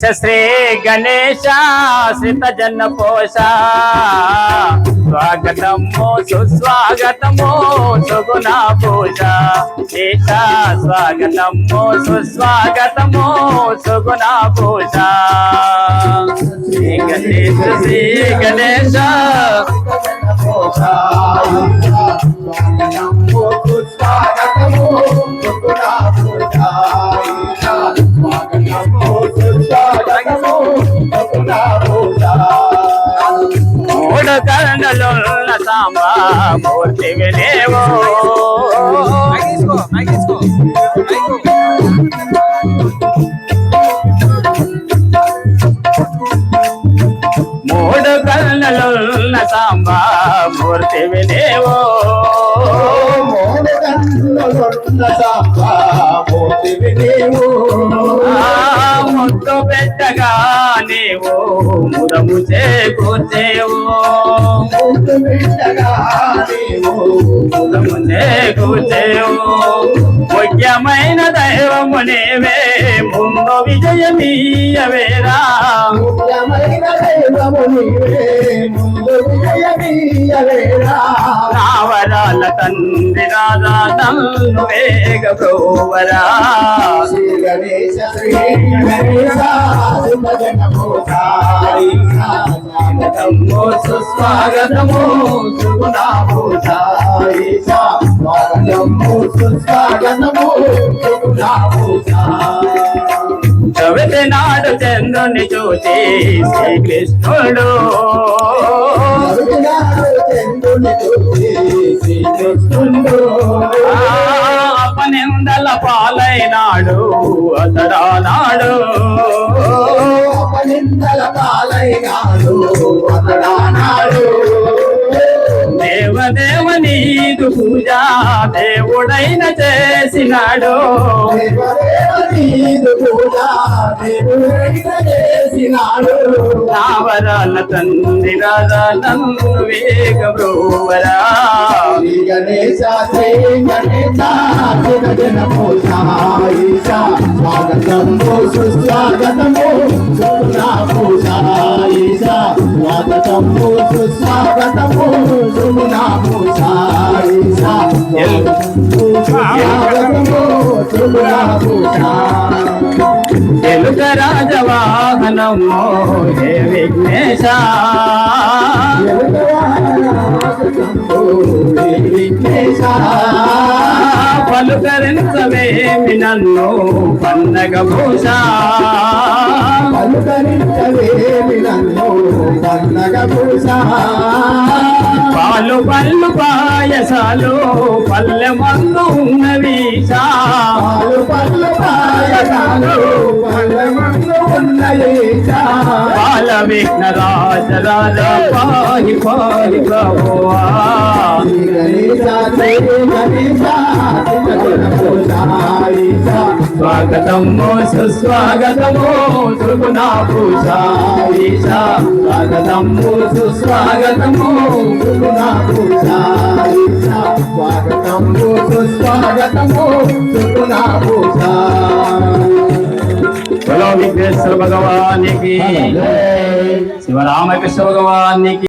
శ్రీ గణేశ శ్రిత జన పోష స్వాగతము సుస్వాగతము సుగుణ పూజ శేష స్వాగతము సుస్వాగతము సుగుణ పూజ శ్రీ గణేశ శ్రీ గణేశ సాంబ మూర్తి వినేవో. మూడు కర్ణలున్న సాంబ మూర్తి వినేవో. ఆ ముద్దు పెట్టగా నీవు ముదము చేకూర్చేవు. ముదము ముఖ్యమైన దైవము నేవే. ముందు విజయమీయవేరా. నీవే. తండ్రి రాధా నన్ను వేగ ప్రోవరా గణేశ శ్రీ గణేశ స్వాగతము సుస్వాగతము సుగుణ పూజ స్వాగతము సుస్వాగతము చవితి నాడు చంద్రుని చూచి శ్రీకృష్ణుడు అపనిందల పాలైనాడు అతడా నాడు అపనిందల పాలైనాడు అతడా నాడు దేవదేవ నీదు పూజ దేవుడైన చేసినాడు. దేవదేవనీదు పూజ దేవుడైన చేసినాడు. నావరాల తండ్రి రాధా నన్ను వేగ బ్రోవరా. శ్రీ గణేశ శ్రీ గణేశ జన రాజవాహనము హే విఘ్నేశ పలుకరించవేమి నన్ను పన్నగ భూష పాలు పళ్ళు పాయసాలు పల్లె మందు ఉన్నవీశా బాల విఘ్న రాజ రాజ పాహి పాహి ప్రభువా స్వాగతము సుస్వాగతము సుగుణ పూజ స్వాగతము సుస్వాగతము సుగుణ పూజ స్వాగతము సుస్వాగతము సుగుణ పూజ విఘ్నేశ్వర భగవానికి. శివరామకృష్ణ భగవానికి.